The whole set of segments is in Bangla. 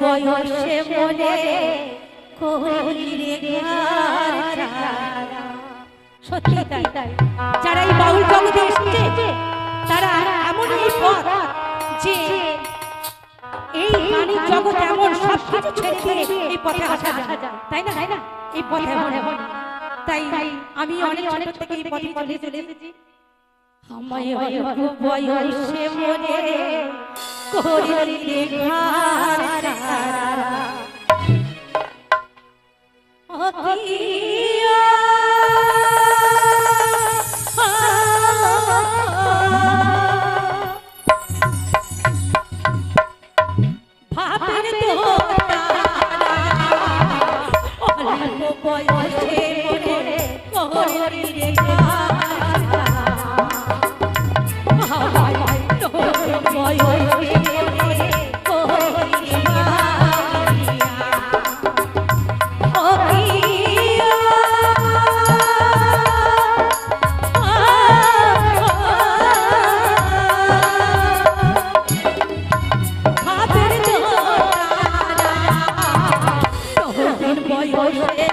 বয়সে মনে ছাড়া। সত্যি তাই তাই যারা এই বাউল জগতে এসেছে, তারা এমন যে এই গানের জগৎ এমন সব কিছু ছেড়ে দিয়ে এই পথে আসা যায়। তাই না? তাই না এই পথে তাই আমি অনেক অনেক থেকে এই পথে চলে চলে এসেছি। আমায় বয়সে মনে করি রে ঘর ছাড়া। ও প্রিয়া, ভাবের তোরা অল্প বয়সে বয়সে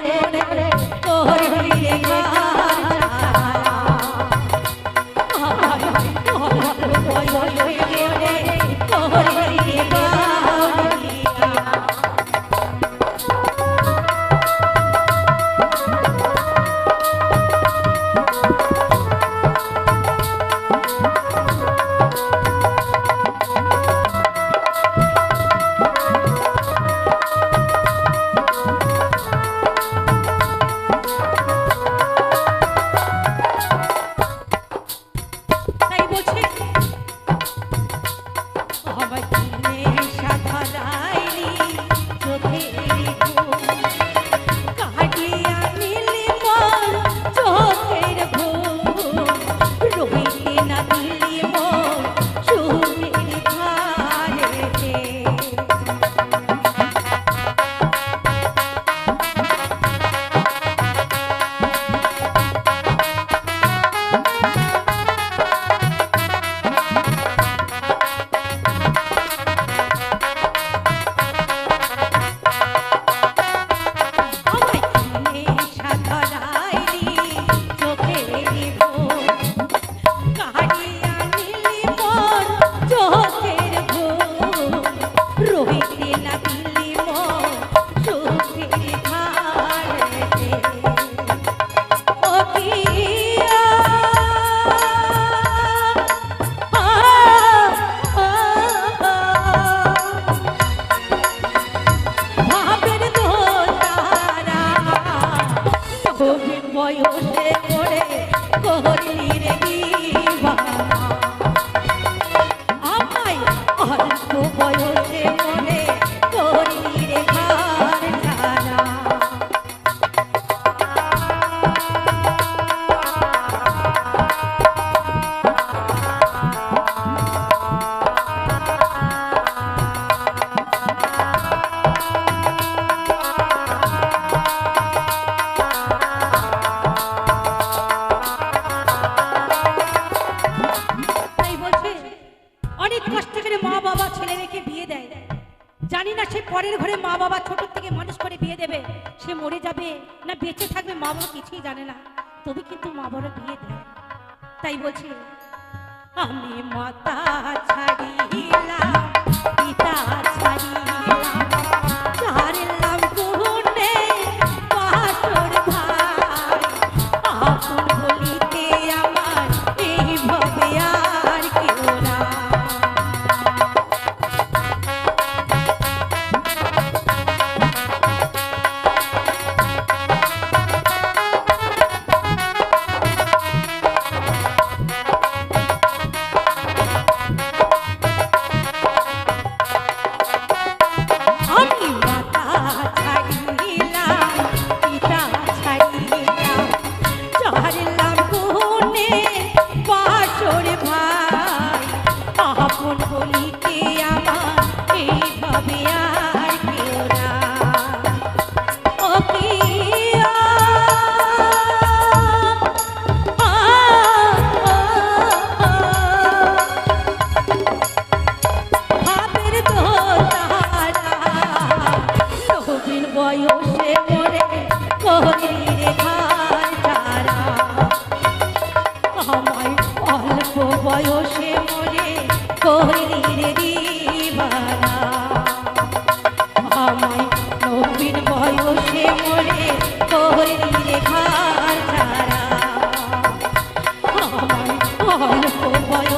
বয়সে ছেলে রেখে বিয়ে দেয়। জানি না সে পরের ঘরে মা বাবা ছোট থেকে মানুষ করে বিয়ে দেবে। সে মরে যাবে না বেঁচে থাকবে মা বাবা কিছুই জানে না। তবে কিন্তু মা বাবা বিয়ে দেয়। তাই বলছি, আমি মাতা ছাড়িলাম। বয়সে মরে করির খায় তারা। আমায় অল্প বয়সে মরে করির বয়সে মরে করির খায় তারা। অল্প বয়স